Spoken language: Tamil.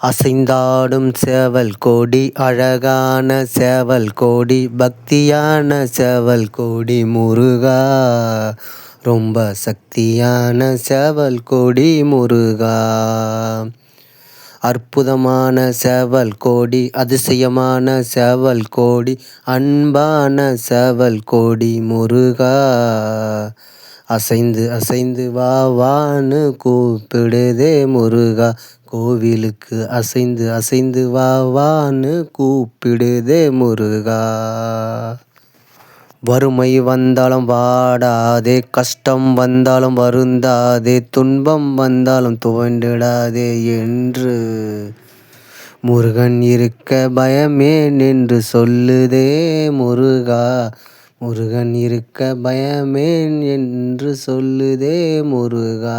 அசைந்தாடும் சேவல் கோடி அழகான சேவல் கோடி பக்தியான சேவல் கோடி முருகா. ரொம்ப சக்தியான சேவல் கோடி முருகா. அற்புதமான சேவல் கோடி அதிசயமான சேவல் கோடி அன்பான சேவல் கோடி முருகா. அசைந்து அசைந்து வா வான்னு கூப்பிடுதே முருகா. கோவிலுக்கு அசைந்து அசைந்து வா வான்னு கூப்பிடுதே முருகா. வறுமை வந்தாலும் வாடாதே கஷ்டம் வந்தாலும் வருந்தாதே துன்பம் வந்தாலும் துவண்டிடாதே என்று முருகன் இருக்க பயமேன் என்று சொல்லுதே முருகா. முருகன் இருக்க பயமேன் என்று சொல்லுதே முருகா.